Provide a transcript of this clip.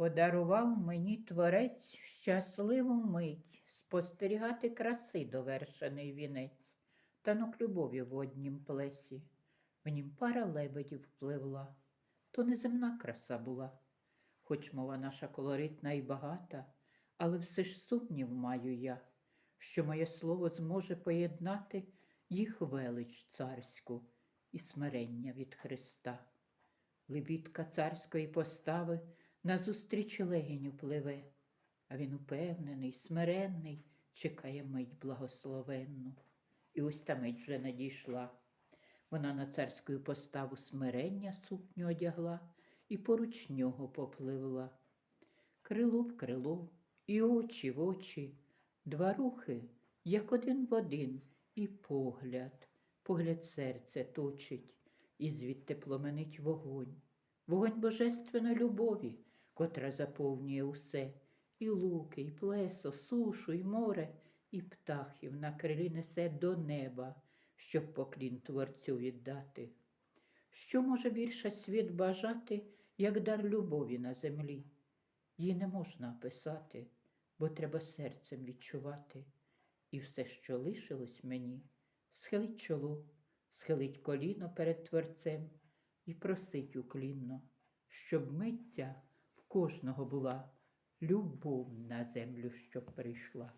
Подарував мені творець щасливу мить спостерігати краси довершений вінець, танок любові в однім плесі. В нім пара лебедів пливла, то неземна краса була. Хоч мова наша колоритна і багата, але все ж сумнів маю я, що моє слово зможе поєднати їх велич царську і смирення від Христа. Лебідка царської постави назустріч легіню пливе, а він упевнений, смиренний, чекає мить благословенну. І ось та мить вже надійшла. Вона на царську поставу смирення сукню одягла і поруч нього попливла. Крило в крило, і очі в очі, два рухи, як один в один, і погляд, погляд серце точить, і звідти пломенить вогонь, вогонь божественної любові, котра заповнює усе, і луки, і плесо, сушу, і море, і птахів на крилі несе до неба, щоб поклін творцю віддати. Що може більше світ бажати, як дар любові на землі? Її не можна описати, бо треба серцем відчувати. І все, що лишилось мені, схилить чоло, схилить коліно перед Творцем і просить уклінно, щоб митця кожного була любов на землю, щоб прийшла.